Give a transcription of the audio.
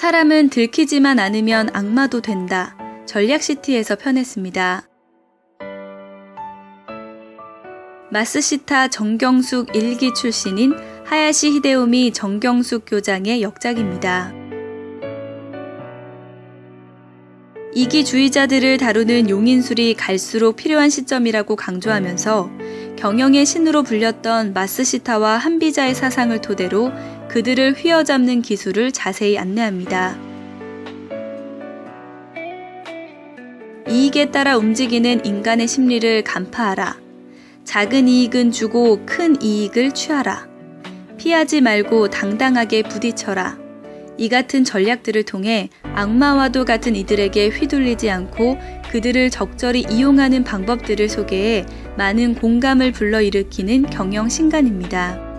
사람은 들키지만 않으면 악마도 된다. 전략시티에서 편했습니다. 마스시타 정경숙 일기 출신인 하야시 히데오미 정경숙 교장의 역작입니다. 이기주의자들을 다루는 용인술이 갈수록 필요한 시점이라고 강조하면서 경영의 신으로 불렸던 마스시타와 한비자의 사상을 토대로 그들을 휘어잡는 기술을 자세히 안내합니다. 이익에 따라 움직이는 인간의 심리를 간파하라. 작은 이익은 주고 큰 이익을 취하라. 피하지 말고 당당하게 부딪혀라. 이 같은 전략들을 통해 악마와도 같은 이들에게 휘둘리지 않고 그들을 적절히 이용하는 방법들을 소개해 많은 공감을 불러일으키는 경영 신간입니다.